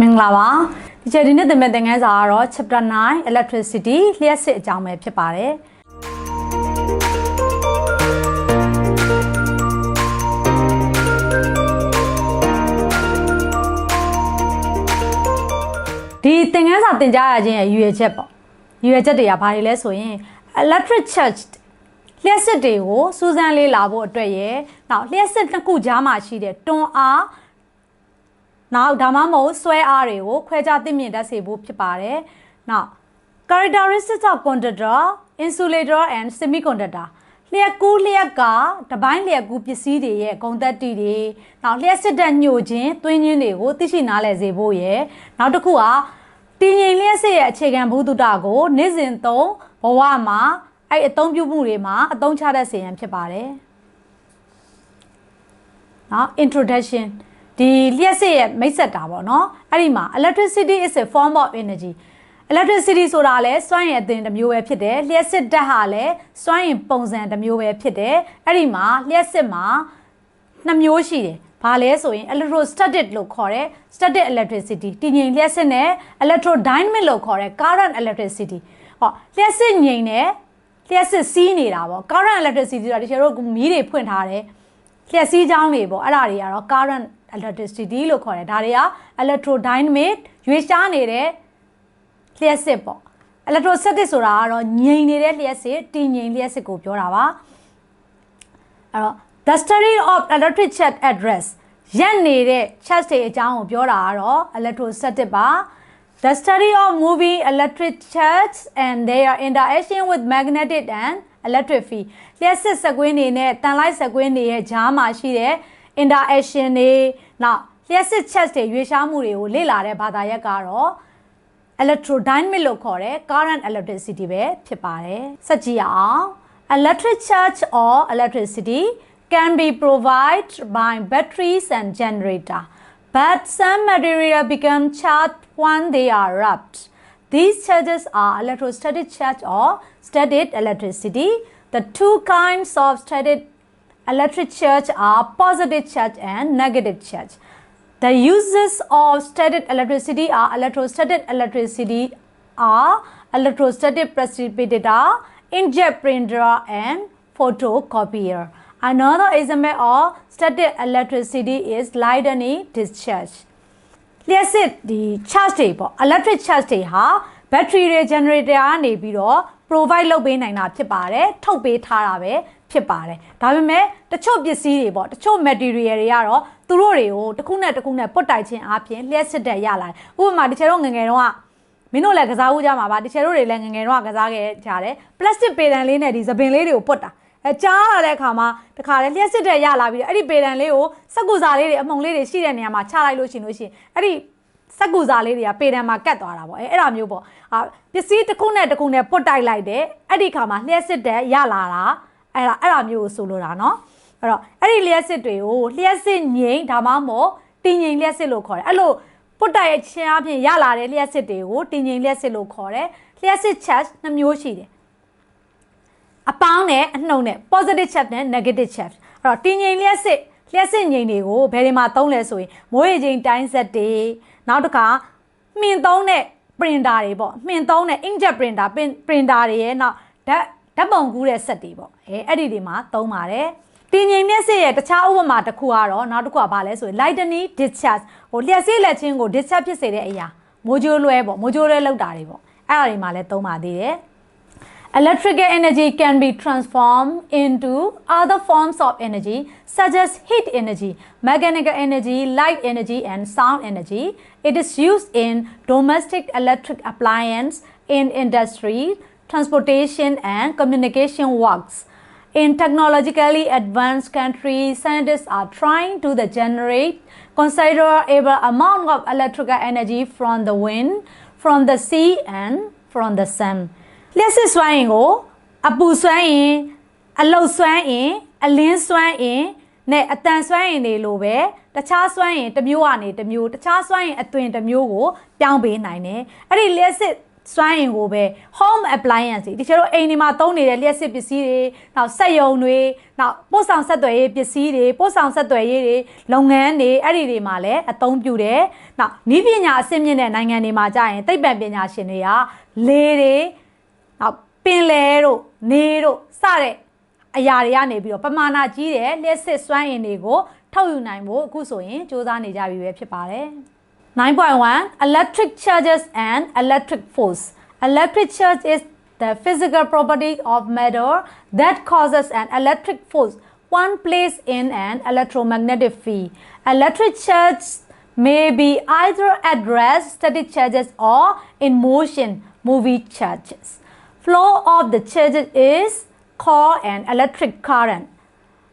မင်္ဂလာပါဒီချက်ဒီနေ့သင်မဲ့သင်ခန်းစာကတော့ chapter 9 electricity လျှက်စစ်အကြောင်းပဲဖြစ်ပါတယ်ဒီသင်ခန်းစာသင်ကြားရခြင်းရဲ့ရည်ရွယ်ချက်ပေါ့ရည်ရွယ်ချက်တွေကဘာတွေလဲဆိုရင် electric charge လျှက်စစ်တွေကိုစူးစမ်းလေးလာဖို့အတွက်ရယ်နောက်လျှက်စစ်တစ်ခုကြားမှာရှိတဲ့တွန်းအား နောက်ဒါမှမဟုတ်ဆွဲအားတွေကိုခွဲခြားသိမြင်တတ်စေဖို့ဖြစ်ပါတယ်။နောက် characteristics of conductor, insulator and semiconductor လျှက်ကူးလျက်ကတပိုင်းလျက်ကူးပစ္စည်းတွေရဲ့ဂုဏ်သက်တည်တွေနောက်လျှက်စစ်တဲ့ညှို့ခြင်းသွင်းခြင်းတွေကိုသိရှိနားလည်စေဖို့ရယ်နောက်တစ်ခုကတည်ငြိမ်လျှက်စစ်ရဲ့အခြေခံဘုဒ္ဓတာကိုနေ့စဉ်သုံးဘဝမှာအဲ့အသုံးပြုမှုတွေမှာအသုံးချတတ်စေရန်ဖြစ်ပါတယ်။နော် introduction ဒီလျှက်စစ်ရဲ့မိတ်ဆက်တာပေါ့နော်အဲ့ဒီမှာ electricity is a form of energy electricity ဆိုတာလည်းစွမ်းရည်အသွင်တစ်မျိုးပဲဖြစ်တယ်လျှက်စစ်ဓာတ်ဟာလည်းစွမ်းရည်ပုံစံတစ်မျိုးပဲဖြစ်တယ်အဲ့ဒီမှာလျှက်စစ်မှာနှစ်မျိုးရှိတယ်ဘာလဲဆိုရင် electrostatic လို့ခေါ်တဲ့ static electricity တည်ငြိမ်လျှက်စစ်နဲ့ electrodynamic လို့ခေါ်တဲ့ current electricity ဟောလျှက်စစ်ငြိမ်တဲ့လျှက်စစ်စီးနေတာပေါ့ current electricity ဆိုတာတချို့တို့မီးတွေဖွင့်ထားတယ်လျှက်စီးကြောင်းတွေပေါ့အဲ့ဒါတွေကတော့ current electricity လို့ခေါ်တယ်ဒါတွေက electrodynamic ရွေးရှားနေတဲ့လျှက်စစ်ပေါ့ electrostatic ဆိုတာကတော့ငြိမ်နေတဲ့လျှက်စစ်တည်ငြိမ်လျှက်စစ်ကိုပြောတာပါအဲ့တော့ the study of electric charge address ရက်နေတဲ့ charge တွေအကြောင်းကိုပြောတာကတော့ electrostatic ပါ The study of moving electric charge and their interaction with magnetic and electric field လျှက်စစ်စကွင်းတွေနဲ့တန်လိုက်စကွင်းတွေရဲ့ကြားမှာရှိတဲ့ interaction တွေနောက်လျှက်စစ် charge တွေရွေးရှားမှုတွေကိုလေ့လာတဲ့ဘာသာရပ်ကတော့ electrodynamic လို့ခေါ်တဲ့ current electricity ပဲဖြစ်ပါတယ်စက်ကြည့်အောင် electric charge or electricity can be provided by batteries and generator but some material become charged when they are rubbed these charges are electrostatic charge or static electricity the two kinds of static electric charge are positive charge and negative charge the uses of static electricity are electrostatic electricity are electrostatic precipitator, inkjet printer, and photocopier. Another example of static electricity is lightning discharge. လျှက်စစ်ဒီ charge တွေပေါ့ electric charge တွေဟာ battery တွေ generator ကနေပြီးတော့ provide လုပ်ပေးနိုင်တာဖြစ်ပါတယ်ထုတ်ပေးထားတာပဲ ဖြစ်ပါတယ်ဒါပေမဲ့တချို့ပစ္စည်းတွေပေါ့တချို့ material တွေကတော့သူတို့တွေကိုတစ်ခုနဲ့တစ်ခုနဲ့ပုတ်တိုက်ခြင်းအပြင်လျှက်စစ်တဲ့ရလာတယ်ဥပမာတချို့ငငယ်တော့ကမင်းတို့လည်းကစားဦးကြမှာပါတချို့တွေလည်းငငယ်တော့ကစားခဲ့ကြတယ်ပလတ်စတစ်ပေတံလေးနဲ့ဒီသပင်လေးတွေကိုပုတ်တာအဲကြားလာတဲ့အခါမှာတခါလေလျှက်စစ်တဲ့ရလာပြီးတော့အဲ့ဒီပေတံလေးကိုစက်ကူစာလေးတွေအမှုံလေးတွေရှိတဲ့နေရာမှာချလိုက်လို့ရှိရင်လို့ရှိရင်အဲ့ဒီစက်ကူစာလေးတွေကပေတံမှာကတ်သွားတာပေါ့အဲအဲ့ဒါမျိုးပေါ့အာပစ္စည်းတစ်ခုနဲ့တစ်ခုနဲ့ပုတ်တိုက်လိုက်တယ်အဲ့ဒီခါမှာလျှက်စစ်တဲ့ရလာတာ အဲ့ဒါအဲ့ဒါမျိုးကိုဆိုလိုတာနော်အဲ့တော့အဲ့ဒီလျှက်စစ်တွေကိုလျှက်စစ်ငိမ့်ဒါမှမဟုတ်တင်ငိမ့်လျှက်စစ်လို့ခေါ်တယ်အဲ့လိုပွတ်တိုက်ရဲ့ချင်းအပြင်ရလာတဲ့လျှက်စစ်တွေကိုတင်ငိမ့်လျှက်စစ်လို့ခေါ်တယ်လျှက်စစ် charge နှမျိုးရှိတယ်အပေါင်းနဲ့အနှုံနဲ့ positive charge နဲ့ negative charge အဲ့တော့တင်ငိမ့်လျှက်စစ်လျှက်စစ်ငိမ့်တွေကိုဘယ်တွေမှာသုံးလဲဆိုရင်မိုးရေချိန်တိုင်းဆက်တွေနောက်တစ်ခါမှင်သုံးတဲ့ printer တွေပေါ့မှင်သုံးတဲ့ inkjet printer printer တွေရဲ့နောက်ဓာတ် ဓာတ်ပုံကူးတဲ့စက်တွေပေါ့အဲအဲ့ဒီတွေမှာသုံးပါတယ်တင်ငိမ်မျက်စိရဲ့တခြားဥပမာတစ်ခုကတော့နောက်တစ်ခုကဘာလဲဆိုရင် lightning discharge ဟိုလျှက်စိလက်ချင်းကို discharge ဖြစ်စေတဲ့အရာမိုးကြိုးလွဲပေါ့မိုးကြိုးလွဲလောက်တာတွေပေါ့အဲ့ဒါတွေမှာလည်းသုံးပါသေးတယ် Electrical energy can be transformed into other forms of energy such as heat energy, mechanical energy, light energy and sound energy. It is used in domestic electric appliance, in industry, transportation and communication works. In technologically advanced countries, scientists are trying to the generate considerable amount of electrical energy from the wind, from the sea and from the sun. လျှက်စစ်စွမ်းအင်ကိုအပူစွမ်းအင်အလုတ်စွမ်းအင်အလင်းစွမ်းအင်နဲ့အတန်စွမ်းအင်တွေလိုပဲတခြားစွမ်းအင်တစ်မျိုးကနေတစ်မျိုးတခြားစွမ်းအင်အသွင်တစ်မျိုးကိုပြောင်းပေးနိုင်တယ်အဲ့ဒီလျှက်စစ် စွမ်းအင်ကိုပဲ home appliance တွေဒီကျတော့အိမ်ဒီမှာသုံးနေတဲ့လျှက်စစ်ပစ္စည်းတွေနောက်စက်ရုံတွေနောက်ပို့ဆောင်ဆက်သွယ်ရေးပစ္စည်းတွေပို့ဆောင်ဆက်သွယ်ရေးတွေလုပ်ငန်းတွေအဲ့ဒီတွေမှာလည်းအသုံးပြုတယ်နောက်ဤပညာအဆင့်မြင့်တဲ့နိုင်ငံတွေမှာကြာရင်သိပ္ပံပညာရှင်တွေကလေတွေနောက်ပင်လယ်တို့နေတို့စတဲ့အရာတွေကနေပြီးတော့ပမာဏကြီးတဲ့လျှက်စစ်စွမ်းအင်တွေကိုထုတ်ယူနိုင်ဖို့အခုဆိုရင်စ조사နေကြပြီပဲဖြစ်ပါတယ် 9.1 electric charges and electric force. Electric charge is the physical property of matter that causes an electric force one placed in an electromagnetic field. Electric charge may be either at rest static charges or in motion moving charges. Flow of the charges is called an electric current.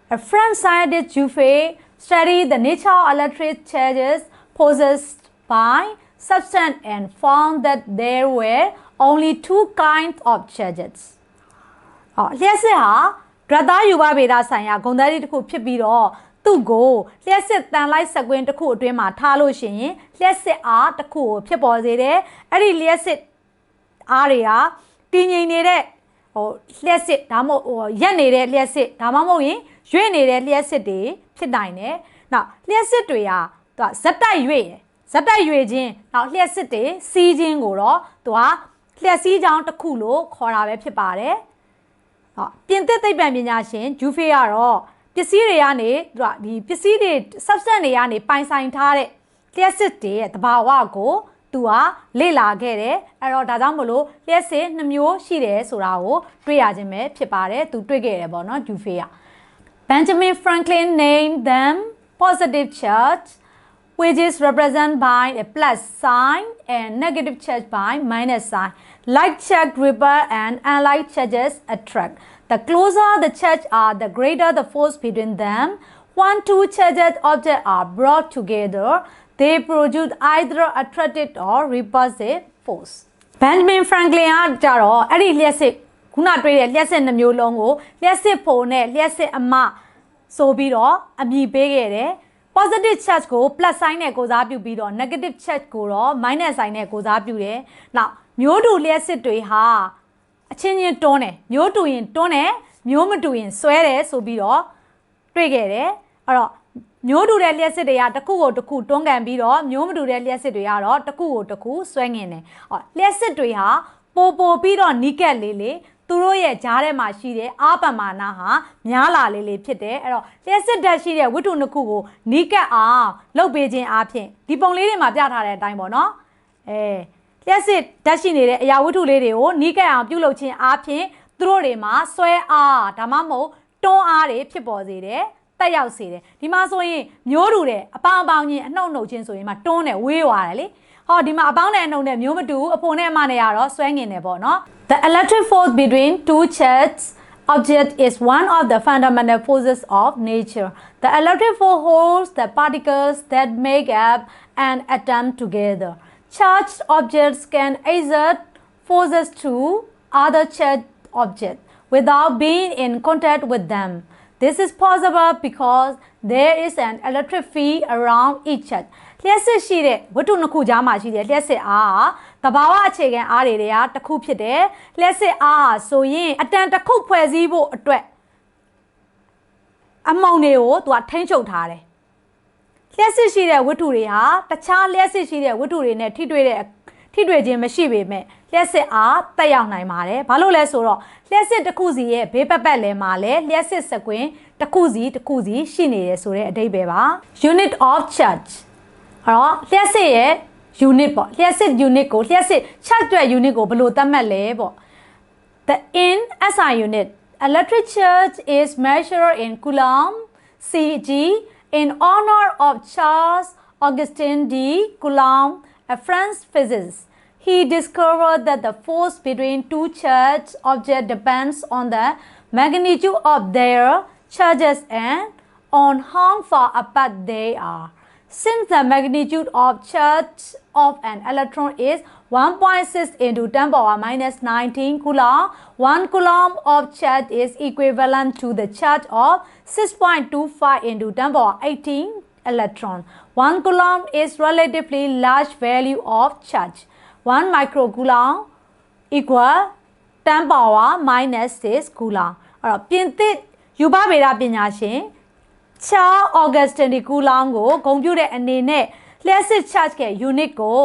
A French scientist Juve studied the nature of electric charges possessed by substance and found that there were only two kinds of charges. ဟောလျှက်စစ်ဟာဒရသားယူပဗေဒဆိုင်ရာဂုဏ်သတ္တိတစ်ခုဖြစ်ပြီးတော့သူ့ကိုလျှက်စစ်တန်လိုက်စကွင်းတစ်ခုအတွင်းမှာထားလို့ရှိရင်လျှက်စစ်အားတစ်ခုကိုဖြစ်ပေါ်စေတယ်။အဲ့ဒီလျှက်စစ်အားတွေကတည်ငြိမ်နေတဲ့ဟိုလျှက်စစ်ဒါမှမဟုတ်ဟိုရက်နေတဲ့လျှက်စစ်ဒါမှမဟုတ်ရင်ရွေ့နေတဲ့လျှက်စစ်တွေဖြစ်နိုင်တယ်။နောက်လျှက်စစ်တွေဟာသူကဇက်တိုက်ရွေ့တယ် ဇက်တိုက်ရွေခြင်းနောက်လျှက်စစ်တွေစီးခြင်းကိုတော့သူကလျှက်စီးကြောင်းတစ်ခုလို့ခေါ်တာပဲဖြစ်ပါတယ်။ဟောပြင်သစ်သိပ္ပံပညာရှင်ဂျူဖေးကတော့ပစ္စည်းတွေကနေသူကဒီပစ္စည်းတွေ substance တွေကနေပိုင်ဆိုင်ထားတဲ့လျှက်စစ်တွေရဲ့တဘာဝကိုသူကလေ့လာခဲ့တယ်အဲ့တော့ဒါကြောင့်မလို့လျှက်စစ်နှမျိုးရှိတယ်ဆိုတာကိုတွေ့ရခြင်းပဲဖြစ်ပါတယ်သူတွေ့ခဲ့တယ်ပေါ့နော်ဂျူဖေးက Benjamin Franklin named them positive charge which is represented by a plus sign and negative charge by minus sign. Like charge repel and unlike charges attract. The closer the charge are, the greater the force between them. When two charged objects are brought together, they produce either attractive or repulsive force. Benjamin Franklin ကကြတော့အဲ့ဒီလျှက်စစ်ခုနတွေ့တဲ့လျှက်စစ်နှမျိုးလုံးကိုလျှက်စစ်ဖို့နဲ့လျှက်စစ်အမဆိုပြီးတော့အမည်ပေးခဲ့တယ် positive charge ကို plus sign နဲ့ကိုစားပြုပြီးတော့ negative charge ကိုတော့ minus sign နဲ့ကိုစားပြုတယ်။နောက်မျိုးတူလျှက်စစ်တွေဟာအချင်းချင်းတွန်းတယ်။မျိုးတူရင်တွန်းတယ်။မျိုးမတူရင်ဆွဲတယ်ဆိုပြီးတော့တွေ့ခဲ့တယ်။အဲ့တော့မျိုးတူတဲ့လျှက်စစ်တွေကတစ်ခုကိုတစ်ခုတွန်းကန်ပြီးတော့မျိုးမတူတဲ့လျှက်စစ်တွေကတော့တစ်ခုကိုတစ်ခုဆွဲငင်တယ်။ဟောလျှက်စစ်တွေဟာပိုပိုပြီးတော့နီးကပ်လေးလေး သူတို့ရဲ့ဂျားထဲမှာရှိတဲ့အာပမာဏဟာများလာလေးလေးဖြစ်တယ်အဲ့တော့လျှက်စစ်ဓာတ်ရှိတဲ့ဝတ္ထုနှစ်ခုကိုနီးကပ်အောင်လုပ်ပေးခြင်းအပြင်ဒီပုံလေးတွေမှာပြထားတဲ့အတိုင်းပေါ့နော်အဲလျှက်စစ်ဓာတ်ရှိနေတဲ့အရာဝတ္ထုလေးတွေကိုနီးကပ်အောင်ပြုလုပ်ခြင်းအပြင်သူတို့တွေမှာဆွဲအားဒါမှမဟုတ်တွန်းအားတွေဖြစ်ပေါ်စေတယ်တက်ရောက်စေတယ်ဒီမှာဆိုရင်မျိုးတူတယ်အပေါင်းအပေါင်းချင်းအနှုတ်နှုတ်ချင်းဆိုရင်မှတွန်းတယ်ဝေးသွားတယ်လေ ဟောဒီမှာအပေါင်းနဲ့အနှုတ်နဲ့မျိုးမတူအဖို့နဲ့အမနဲ့ကတော့ဆွဲငင်တယ်ပေါ့နော် The electric force between two charged object is one of the fundamental forces of nature. The electric force holds the particles that make up an atom together. Charged objects can exert forces to other charged objects without being in contact with them. This is possible because there is an electric field around each charge. လျှက်စစ်ရှိတဲ့ဝတ္ထုနှစ်ခုကြားမှာရှိတဲ့လျှက်စစ်အားတဘာဝအခြေခံအားတွေတွေကတစ်ခုဖြစ်တယ်လျှက်စစ်အားဆိုရင်အတန်တစ်ခုဖွဲ့စည်းဖို့အတွက်အမုံတွေကိုသူကထိမ့်ချုပ်ထားတယ်လျှက်စစ်ရှိတဲ့ဝတ္ထုတွေဟာတခြားလျှက်စစ်ရှိတဲ့ဝတ္ထုတွေနဲ့ထိတွေ့တဲ့ထိတွေ့ခြင်းမရှိပေမဲ့လျှက်စစ်အားတက်ရောက်နိုင်ပါတယ်ဘာလို့လဲဆိုတော့လျှက်စစ်တစ်ခုစီရဲ့ဘေးပတ်ပတ်လဲမှာလဲလျှက်စစ်စကွင်းတစ်ခုစီတစ်ခုစီရှိနေတယ်ဆိုတဲ့အဓိပ္ပာယ်ပါ unit of charge အဲ့ တော့လျှက်စစ်ရဲ့ unit ပေါ့လျှက်စစ် unit ကိုလျှက်စစ် charge အတွက် unit ကိုဘယ်လိုသတ်မှတ်လဲပေါ့ the in SI unit electric charge is measured in coulomb CG in honor of Charles Augustin de Coulomb a French physicist he discovered that the force between two charged objects depends on the magnitude of their charges and on how far apart they are since the magnitude of charge of an electron is 1.6 into 10 power minus 19 coulomb, 1 coulomb of charge is equivalent to the charge of 6.25 into 10 power 18 electron. 1 coulomb is relatively large value of charge. 1 microcoulomb equal 10 power minus 6 coulomb အဲ့တော့ပြင်သစ်ယူပဗေဒပညာရှင် ချာအော်ဂတ်စတင်ဒီကူလောင်ကိုဂုံပြုတဲ့အနေနဲ့လျှက်စစ် charge ရဲ့ unit ကို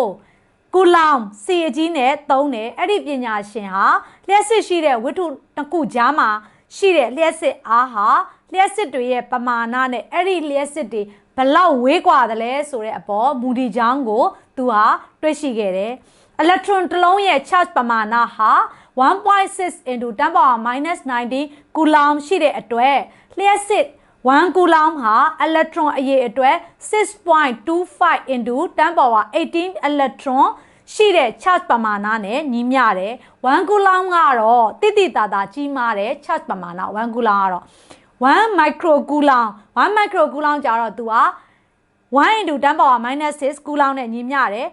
ကူလောင်စီအကြီးနဲ့သုံးတယ်အဲ့ဒီပညာရှင်ဟာလျှက်စစ်ရှိတဲ့ဝတ္ထုတစ်ခုကြားမှာရှိတဲ့လျှက်စစ်အားဟာလျှက်စစ်တွေရဲ့ပမာဏနဲ့အဲ့ဒီလျှက်စစ်တွေဘလောက်ဝေးกว่าသလဲဆိုတဲ့အပေါ်မူတည်ကြောင်းကိုသူဟာတွေ့ရှိခဲ့တယ် electron တစ်လုံးရဲ့ charge ပမာဏဟာ1.6 into 10 power minus 90 coulomb ရှိတဲ့အတွက်လျှက်စစ် 1 coulomb ဟာ electron အရေအတွက်6.25 into 10 power 18 electron ရှိတဲ့ charge ပမာဏနဲ့ညီမျှတယ်1 coulomb ကတော့တိတိတသာကြီးမားတဲ့ charge ပမာဏ1 coulomb ကတော့1 micro coulomb 1 micro coulomb ကြတော့သူက1 into 10 power minus 6 coulomb နဲ့ညီမျှတယ်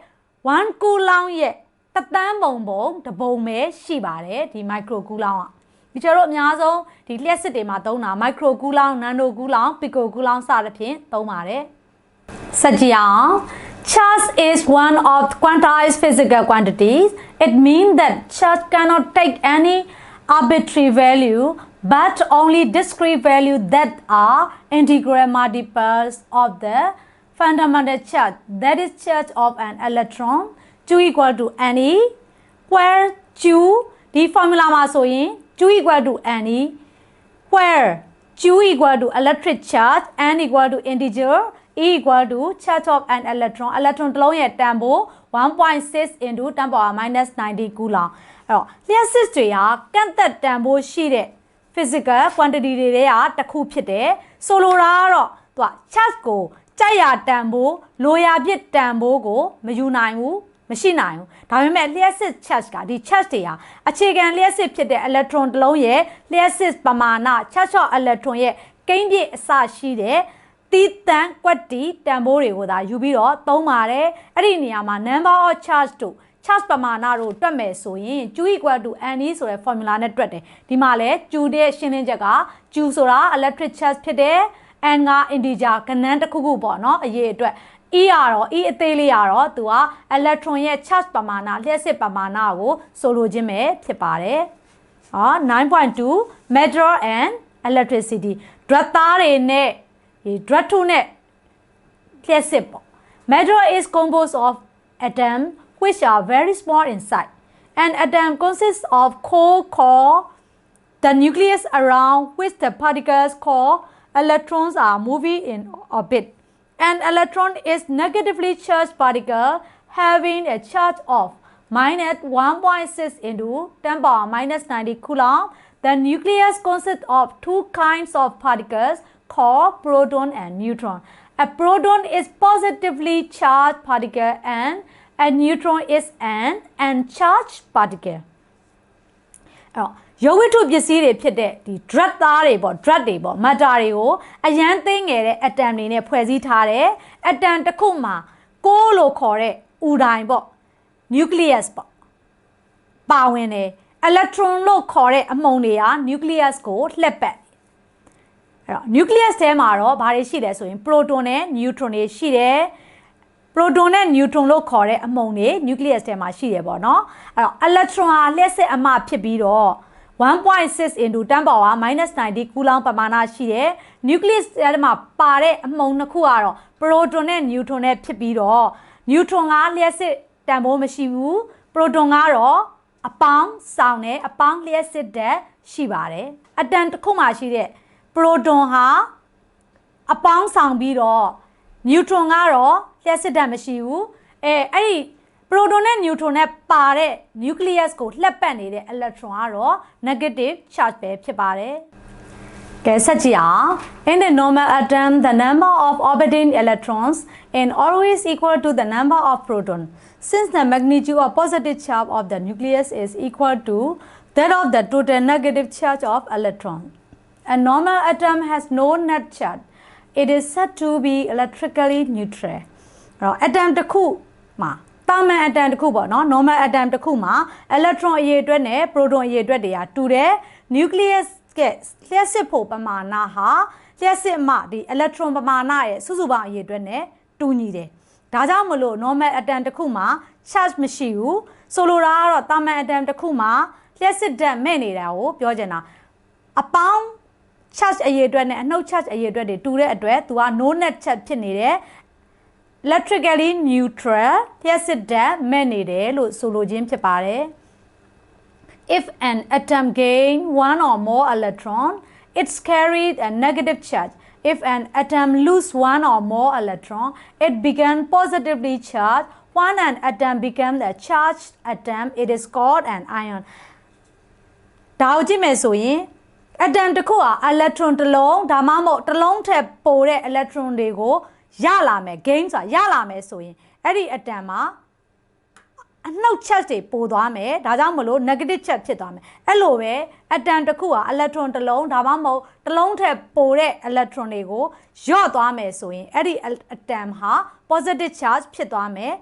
1 coulomb ရဲ့တသန်းပုံပုံတပုံပဲရှိပါတယ်ဒီ micro coulomb อ่ะ ဒီကျတော့အများဆုံးဒီလျှက်စစ်တွေမှာသုံးတာ micro coulomb nano coulomb pico coulomb စသဖြင့်သုံးပါတယ်စကြည့်အောင် charge is one of quantized physical quantities it means that charge cannot take any arbitrary value but only discrete value that are integral multiples of the fundamental charge that is charge of an electron q equal to ne where q ဒီ formula မှာဆိုရင် q equal to ne where q equal to electric charge n equal to integer e equal to charge of an electron electron တစ်လုံးရဲ့တန်ဖိုး1.6 into 10 power minus 90 coulomb အဲ့တော့လျှက်စစ်တွေကကန့်သက်တန်ဖိုးရှိတဲ့ physical quantity တွေထဲကတစ်ခုဖြစ်တယ်ဆိုလိုတာကတော့သူက charge ကိုကြိုက်ရတန်ဖိုးလိုရာပြစ်တန်ဖိုးကိုမယူနိုင်ဘူး မရှိနိုင်ဘူးဒါပေမဲ့လျှက်စစ် charge ကဒီ charge တွေဟာအခြေခံလျှက်စစ်ဖြစ်တဲ့ electron တစ်လုံးရဲ့လျှက်စစ်ပမာဏ charge of electron ရဲ့ကိန်းပြည့်အစရှိတဲ့တီးတန်ကွက်တီတန်ဖိုးတွေကိုသာယူပြီးတော့သုံးပါတယ်အဲ့ဒီနေရာမှာ number of charge တို့ charge ပမာဏတို့တွက်မယ်ဆိုရင် Q equal to NE ဆိုတဲ့ formula နဲ့တွက်တယ်ဒီမှာလဲ Q တဲ့ရှင်းလင်းချက်က Q ဆိုတာ electric charge ဖြစ်တယ် N က integer ကဏ္ဍတစ်ခုခုပေါ့နော်အရေးအတွက် E ရတော့ E အသေးလေးရတော့သူက electron ရဲ့ charge ပမာဏလျှက်စစ်ပမာဏကိုဆိုလိုခြင်းပဲဖြစ်ပါတယ်။ဟော9.2 metal and electricity ဒရတ်သားတွေနဲ့ဒီဒရတ်ထုနဲ့လျှက်စစ်ပေါ့ Matter is composed of atoms which are very small in size. An atom consists of core core, the nucleus around which the particles called electrons are moving in orbit. An electron is negatively charged particle having a charge of minus 1.6 into 10 power minus 90 coulomb. The nucleus consists of two kinds of particles called proton and neutron. A proton is positively charged particle and a neutron is an uncharged particle. အဲ့တော့ရုပ်ဝတ္ထုပစ္စည်းတွေဖြစ်တဲ့ဒီ drug သားတွေပေါ့ drug တွေပေါ့ matter တွေကိုအရန်သိငယ်တဲ့ atom တွေနဲ့ဖွဲ့စည်းထားတယ် atom တစ်ခုမှာကိုးလို့ခေါ်တဲ့ဥဒိုင်ပေါ့ nucleus ပေါ့ပါဝင်တယ် electron လို့ခေါ်တဲ့အမှုန်တွေက nucleus ကိုလှက်ပတ်အဲ့တော့ nucleus ထဲမှာတော့ဘာတွေရှိလဲဆိုရင် proton နဲ့ neutron တွေရှိတယ် proton နဲ့ neutron လို့ခေါ်တဲ့အမှုန်တွေ nucleus ထဲမှာရှိတယ်ပေါ့နော်အဲ့တော့ electron ဟာလျှက်စစ်အမဖြစ်ပြီးတော့1.6 into 10 power minus 90 coulomb ပမာဏရှိတယ် nucleus ထဲမှာပါတဲ့အမှုန်နှစ်ခုကတော့ proton နဲ့ neutron နဲ့ဖြစ်ပြီးတော့ neutron ကလျှက်စစ်တန်ဖိုးမရှိဘူး proton ကတော့အပေါင်းဆောင်တယ်အပေါင်းလျှက်စစ်တဲ့ရှိပါတယ်အတန်တစ်ခုမှရှိတဲ့ proton ဟာအပေါင်းဆောင်ပြီးတော့ neutron ကတော့လျှက်စစ်ဓာတ်မရှိဘူးအဲအဲ့ဒီ proton နဲ့ neutron နဲ့ပါတဲ့ nucleus ကိုလှက်ပတ်နေတဲ့ electron ကတော့ negative charge ပဲဖြစ်ပါတယ်ကဲဆက်ကြည့်အောင် in the normal atom the number of orbiting electrons is always equal to the number of proton since the magnitude of positive charge of the nucleus is equal to that of the total negative charge of electron a normal atom has no net charge it is said to be electrically neutral အဲ့တော့ atom တစ်ခုမှာတာမန် atom တစ်ခုပေါ့နော် normal atom တစ်ခုမှာ electron အရေအတွက်နဲ့ proton အရေအတွက်တွေကတူတယ် nucleus ကလျှက်စစ်ဖို့ပမာဏဟာလျှက်စစ်မှဒီ electron ပမာဏရဲ့စုစုပေါင်းအရေအတွက်နဲ့တူညီတယ်ဒါဒါကြောင့်မလို့ normal atom တစ်ခုမှာ charge မရှိဘူးဆိုလိုတာကတော့တာမန် atom တစ်ခုမှာလျှက်စစ်ဓာတ်မဲ့နေတာကိုပြောချင်တာအပေါင်း charge အရေးအတွက်နဲ့အနှုတ် charge အရေးအတွက်တွေတူတဲ့အတွက် तू က no net charge ဖြစ်နေတယ် electrically neutral လျှက်စစ်ဓာတ်မဲ့နေတယ်လို့ဆိုလိုခြင်းဖြစ်ပါတယ် if an atom gain one or more electron it's carried a negative charge if an atom lose one or more electron it becomes positively charged when an atom becomes a charged atom it is called an ion ဒါကိုကြည့်မယ်ဆိုရင် atom တစ်ခုဟာ electron တစ်လုံးဒါမှမဟုတ်တစ်လုံးထက်ပိုတဲ့ electron တွေကိုရလာမယ် gain ဆိုတာရလာမယ်ဆိုရင်အဲ့ဒီ atom မှာအနှုတ်ချက်တွေပိုသွားမယ်ဒါကြောင့်မလို့ negative ချက်ဖြစ်သွားမယ်အဲ့လိုပဲ atom တစ်ခုဟာ electron တစ်လုံးဒါမှမဟုတ်တစ်လုံးထက်ပိုတဲ့ electron တွေကိုယော့သွားမယ်ဆိုရင်အဲ့ဒီ atom ဟာ positive charge ဖြစ်သွားမယ်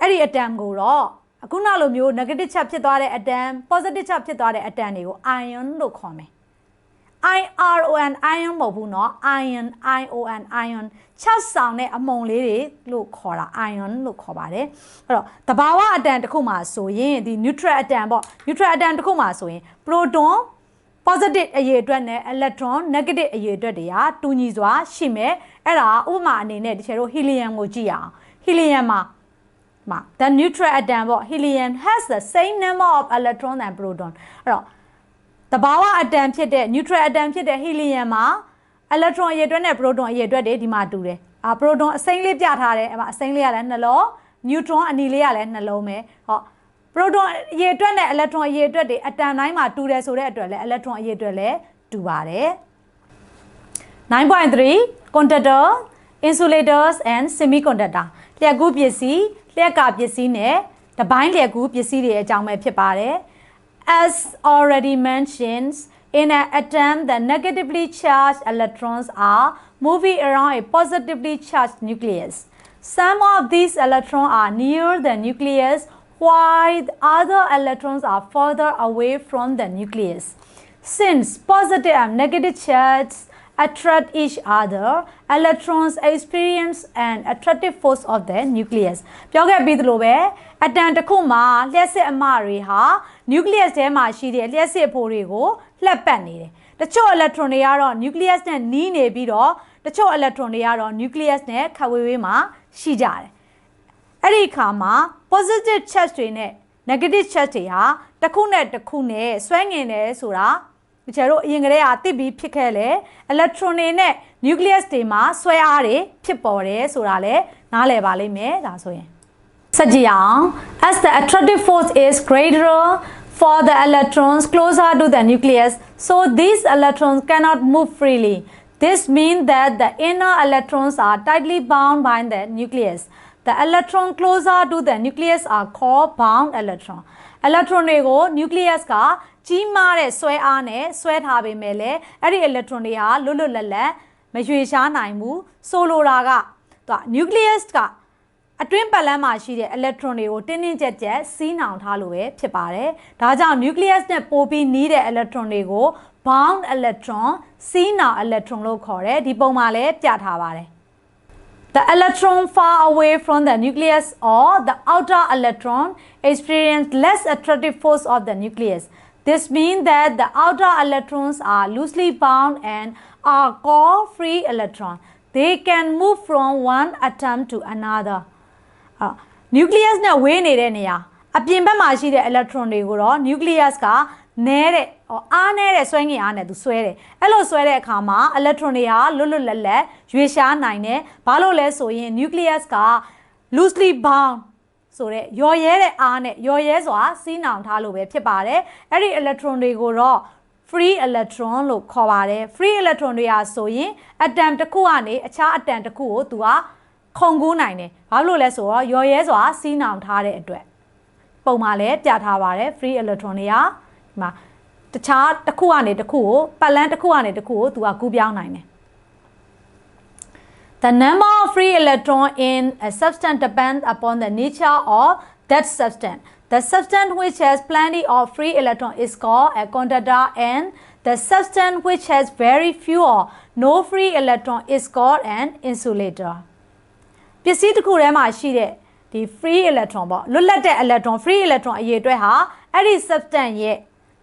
အဲ့ဒီ atom ကိုတော့အခုနောက်လိုမျိုး negative charge ဖြစ်သွားတဲ့ atom positive charge ဖြစ်သွားတဲ့ atom တွေကို ion လို့ခေါ်မယ် iron ion မဟုတ်ဘူးเนาะ ion ion ion ချက်ဆောင်တဲ့အမုံလေးတွေလို့ခေါ်တာ ion လို့ခေါ်ပါတယ်အဲ့တော့တဘာဝအတန်တစ်ခုမှာဆိုရင်ဒီ neutral အတန်ပေါ့ neutral အတန်တစ်ခုမှာဆိုရင် proton positive အရေးအတွက်နဲ့ electron negative အရေးအတွက်တွေကတူညီစွာရှိမယ်အဲ့ဒါဥပမာအနေနဲ့တချို့တို့ helium ကိုကြည့်ရအောင် helium မှာမှာ the neutral atom ပေါ့ helium has the same number of electron and proton အဲ့တော့ တဘာဝအတန်ဖြစ်တဲ့ neutral atom ဖြစ်တဲ့ helium မှာ electron အရေအတွက်နဲ့ proton အရေအတွက်တွေဒီမှာတူတယ်အာ proton အစိမ်းလေးပြထားတယ်အဲ့မှာအစိမ်းလေးကလည်းနှလုံး neutron အနီလေးကလည်းနှလုံးပဲဟော proton အရေအတွက်နဲ့ electron အရေအတွက်တွေအတန်တိုင်းမှာတူတယ်ဆိုတဲ့အတွက်လည်း electron အရေအတွက်လည်းတူပါတယ်9.3 conductor insulators and semiconductor လျှက်ကူးပစ္စည်းလျှက်ကပစ္စည်းနဲ့တပိုင်းလျှက်ကူးပစ္စည်းတွေအကြောင်းပဲဖြစ်ပါတယ် as already mentioned in an atom the negatively charged electrons are moving around a positively charged nucleus some of these electrons are near the nucleus while the other electrons are further away from the nucleus since positive and negative charges attract each other electrons experience an attractive force of the nucleus ပြောခဲ့ပြီးသလိုပဲအတန်တစ်ခုမှာလျှက်စစ်အမတွေဟာ Nucleus ထဲမှာရှိတဲ့လျှက်စစ်အဖိုးတွေကိုလှက်ပတ်နေတယ်တချို့ electron တွေကတော့ nucleus နဲ့နီးနေပြီးတော့တချို့ electron တွေကတော့ nucleus နဲ့ခပ်ဝေးဝေးမှာရှိကြတယ်အဲ့ဒီအခါမှာ positive charge တွေနဲ့ negative charge တွေဟာတစ်ခုနဲ့တစ်ခုနဲ့ဆွဲငင်တယ်ဆိုတာဒီကျတို့အရင်ကတည်းကသိပြီးဖြစ်ခဲ့လေ electron တွေနဲ့ nucleus တွေမှာဆွဲအားတွေဖြစ်ပေါ်တယ်ဆိုတာလည်းနားလည်ပါလိမ့်မယ်ဒါဆိုရင် စကြည့်အောင် as the attractive force is greater for the electrons closer to the nucleus so these electrons cannot move freely this means that the inner electrons are tightly bound by the nucleus the electron closer to the nucleus are called bound electron electron တွေကို nucleus ကကြီးမားတဲ့ဆွဲအားနဲ့ဆွဲထားပေမဲ့လည်းအဲ့ဒီ electron တွေဟာလွတ်လွတ်လပ်လပ်မရွေရှားနိုင်ဘူးဆိုလိုတာကသူက nucleus က အတွင်းပတ်လမ်းမှာရှိတဲ့ electron တွေကိုတင်းတင်းကြပ်ကြပ်စီးနှောင်ထားလို့ပဲဖြစ်ပါတယ်။ဒါကြောင့် nucleus နဲ့ပိုပြီးနီးတဲ့ electron တွေကို bound electron စီးနှောင် electron လို့ခေါ်တယ်။ဒီပုံမှာလည်းပြထားပါတယ်။ The electron far away from the nucleus or the outer electron experience less attractive force of the nucleus. This means that the outer electrons are loosely bound and are called free electrons. They can move from one atom to another. အာ nucleus နဲ့ဝေးနေတဲ့နေရာအပြင်ဘက်မှာရှိတဲ့ electron တွေကိုတော့ nucleus ကနဲတဲ့အားနဲတဲ့ဆွဲငင်အားနဲ့သူဆွဲတယ်အဲ့လိုဆွဲတဲ့အခါမှာ electron တွေဟာလွတ်လွတ်လပ်လပ်ရွေ့ရှားနိုင်တယ်ဘာလို့လဲဆိုရင် nucleus က loosely bound ဆိုတဲ့ရော်ရဲတဲ့အားနဲ့ရော်ရဲစွာစီးနှောင်ထားလို့ပဲဖြစ်ပါတယ်အဲ့ဒီ electron တွေကိုတော့ free electron လို့ခေါ်ပါတယ် free electron တွေဟာဆိုရင် atom တစ်ခုကနေအခြား atom တစ်ခုကိုသူက ခုံကူးနိုင်တယ်ဘာလို့လဲဆိုတော့ရော်ရဲစွာစီးနှောင်ထားတဲ့အတွက်ပုံမှာလည်းပြထားပါတယ် free electron တွေကဒီမှာတခြားတစ်ခုကနေတစ်ခုကိုပတ်လန်းတစ်ခုကနေတစ်ခုကိုသူကကူးပြောင်းနိုင်တယ် The number of free electron in a substance depends upon the nature of that substance. The substance which has plenty of free electron is called a conductor and the substance which has very few or no free electron is called an insulator. ပစ္စည်းတစ်ခုထဲမှာရှိတဲ့ဒီ free electron ပေါ့လွတ်လပ်တဲ့ electron free electron အရေးအတွက်ဟာအဲ့ဒီ substance ရဲ့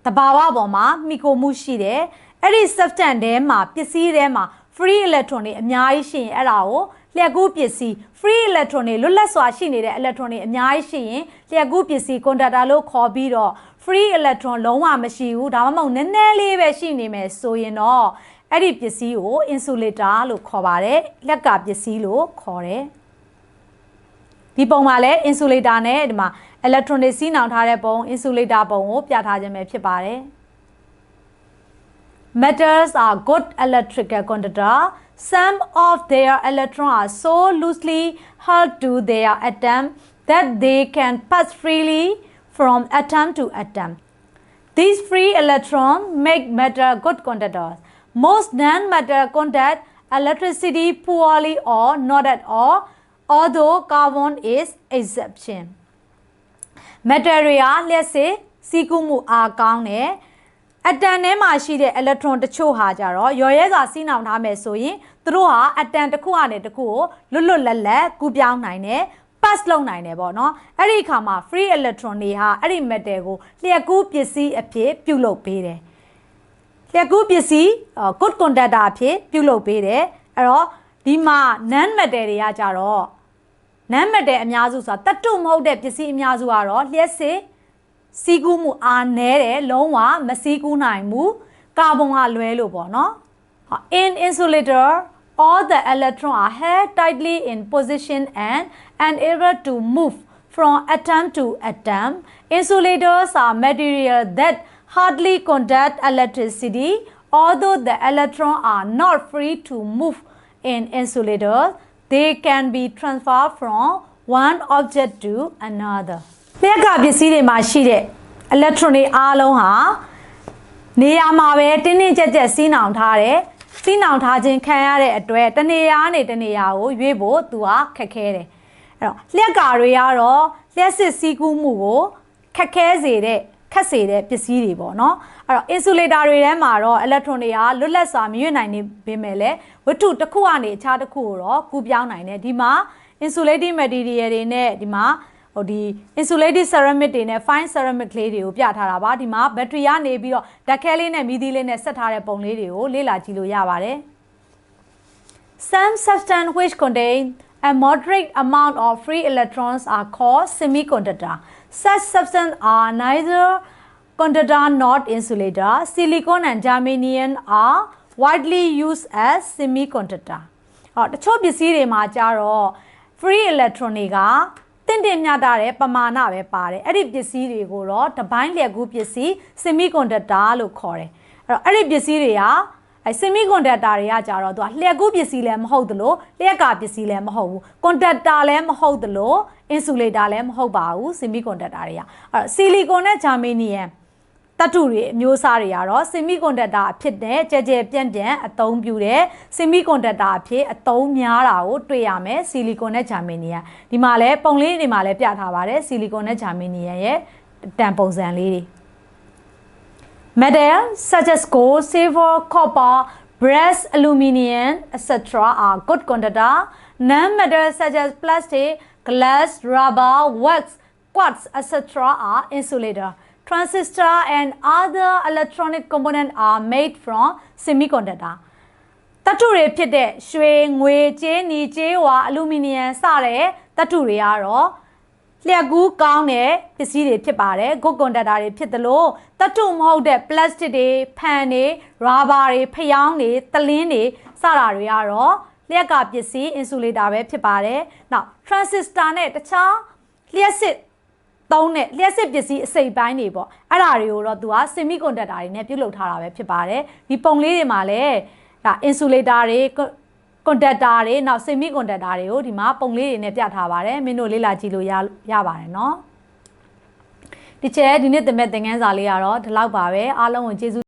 တဘာဝပေါ်မှာမိကိုမှုရှိတယ်အဲ့ဒီ substance ထဲမှာပစ္စည်းထဲမှာ free electron တွေအများကြီးရှိရင်အဲ့ဒါကိုလျှက်ကူးပစ္စည်း free electron တွေလွတ်လပ်စွာရှိနေတဲ့ electron တွေအများကြီးရှိရင်လျှက်ကူးပစ္စည်း conductor လို့ခေါ်ပြီးတော့ free electron လုံးဝမရှိဘူးဒါမှမဟုတ်နည်းနည်းလေးပဲရှိနေမယ်ဆိုရင်တော့အဲ့ဒီပစ္စည်းကို insulator လို့ခေါ်ပါတယ်လက်ကပစ္စည်းလို့ခေါ်တယ် ဒီပုံမှာလည်း insulator နဲ့ဒီမှာ electron တွေစီးနှောင်ထားတဲ့ပုံ insulator ပုံကိုပြထားခြင်းပဲဖြစ်ပါတယ် Metals are good electrical conductor. Some of their electrons are so loosely held to their atom that they can pass freely from atom to atom. These free electrons make metal good conductors. Most non-metal conduct electricity poorly or not at all, although carbon is exception. metal တွေကလျှက်စစ်စီးကူးမှုအားကောင်းတယ်အတန်ထဲမှာရှိတဲ့ electron တချို့ဟာကြတော့ရော်ရဲစွာစီးနှောင်ထားမယ်ဆိုရင်သူတို့ဟာအတန်တစ်ခုကနေတစ်ခုကိုလွတ်လွတ်လပ်လပ်ကူးပြောင်းနိုင်တယ် pass လုပ်နိုင်တယ်ပေါ့နော်အဲ့ဒီအခါမှာ free electron တွေဟာအဲ့ဒီ metal ကိုလျှက်ကူးပစ္စည်းအဖြစ်ပြုလုပ်ပေးတယ်လျှက်ကူးပစ္စည်း good conductor အဖြစ်ပြုလုပ်ပေးတယ်အဲ့တော့ဒီမှာ non metal တွေကကြတော့ နမ်းမတ်တဲ့အများစုဆိုတာတတ်တုမဟုတ်တဲ့ပစ္စည်းအများစုကတော့လျှက်စစ်စီးကူးမှုအားနည်းတယ်လုံးဝမစီးကူးနိုင်ဘူးကာဗွန်ကလွဲလို့ပေါ့နော် in insulator all the electron are held tightly in position and unable to move from atom to atom insulators are material that hardly conduct electricity although the electron are not free to move in insulators They can be transferred from one object to another လျှက်ကပစ္စည်းတွေမှာရှိတဲ့ electron တွေအားလုံးဟာနေရာမှာပဲတင်းတင်းကြပ်ကြပ်စီးနှောင်ထားတယ်စီးနှောင်ထားခြင်းခံရတဲ့အတွက်တနေရာနေတနေရာကိုရွေးဖို့သူကခက်ခဲတယ်အဲ့တော့လျက်ကာတွေကတော့လျှက်စစ်စီးကူးမှုကိုခက်ခဲစေတဲ့ ခက်စေတဲ့ပစ္စည်းတွေပေါ့နော်အဲ့တော့ insulator တွေထဲမှာတော့ electron တွေကလွတ်လပ်စွာမရွေ့နိုင်နေပေမဲ့လည်းဝတ္ထုတစ်ခုကနေအခြားတစ်ခုကိုတော့ကူးပြောင်းနိုင်တယ်ဒီမှာ insulating material တွေနဲ့ဒီမှာဟိုဒီ insulated ceramic တွေနဲ့ fine ceramic လေးတွေကိုပြထားတာပါဒီမှာဘက်ထရီကနေပြီးတော့ဓာတ်ခဲလေးနဲ့မီးသီးလေးနဲ့ဆက်ထားတဲ့ပုံလေးတွေကိုလေ့လာကြည့်လို့ရပါတယ် Some substance which contain a moderate amount of free electrons are called semiconductor. Such substances are neither conductor nor insulator. Silicon and germanium are widely used as semiconductor. ဟောတချို့ပစ္စည်းတွေမှာကြတော့ free electron တွေကတင့်တယ်မြတ်တဲ့ပမာဏပဲပါတယ်အဲ့ဒီပစ္စည်းတွေကိုတော့တပိုင်းလျက်ကူးပစ္စည်း semiconductor လို့ခေါ်တယ်အဲ့တော့အဲ့ဒီပစ္စည်းတွေက အဲ semiconductor တွေကကြတော့သူကလျှက်ကူးပစ္စည်းလည်းမဟုတ်သလိုလျှက်ကပစ္စည်းလည်းမဟုတ်ဘူး conductor လည်းမဟုတ်သလို insulator လည်းမဟုတ်ပါဘူး semiconductor တွေကအဲ့တော့ silicon နဲ့ germanium တတုတွေအမျိုးအစားတွေကတော့ semiconductor အဖြစ်နဲ့ကြဲကြဲပြန့်ပြန့်အသုံးပြုတဲ့ semiconductor အဖြစ်အသုံးများတာကိုတွေ့ရမယ် silicon နဲ့ germanium ဒီမှာလည်းပုံလေးတွေမှာလည်းပြထားပါတယ် silicon နဲ့ germanium ရဲ့တန်ပုံစံလေးတွေ Metal such as gold, silver, copper, brass, aluminium, etc. are good conductor. Non-metals such as plastic, glass, rubber, wax, quartz, etc. are insulator. Transistor and other electronic components are made from semiconductor. တတုတွေဖြစ်တဲ့ရွှေငွေကြေးနီကြေးဝါအလူမီနီယံစတဲ့တတုတွေကတော့ လျှက်ကူးကောင်းတဲ့ပစ္စည်းတွေဖြစ်ပါတယ်ဂုတ်ကွန်ဒက်တာတွေဖြစ်သလိုတတုမဟုတ်တဲ့ပလတ်စတစ်တွေဖန်တွေရာဘာတွေဖျောင်းတွေတလင်းတွေစတာတွေကတော့လျှက်ကပစ္စည်းအင်ဆူလေတာပဲဖြစ်ပါတယ်နောက် transistor နဲ့တခြားလျှက်စစ်သုံးတဲ့လျှက်စစ်ပစ္စည်းအစိပ်ပိုင်းတွေပေါ့အဲ့ဒါတွေကိုတော့သူက semiconductor တွေနဲ့ပြုလုပ်ထားတာပဲဖြစ်ပါတယ်ဒီပုံလေးတွေမှာလည်းဒါ insulator တွေ ကွန်ဒက်တာတွေနောက်ဆီမီကွန်ဒက်တာတွေကိုဒီမှာပုံလေးတွေနဲ့ပြထားပါတယ်မင်းတို့လေ့လာကြည့်လို့ရရပါတယ်နော်ဒီချဲဒီနေ့တင်မဲ့သင်ခန်းစာလေးကတော့ဒီလောက်ပါပဲအားလုံးကိုကျေးဇူး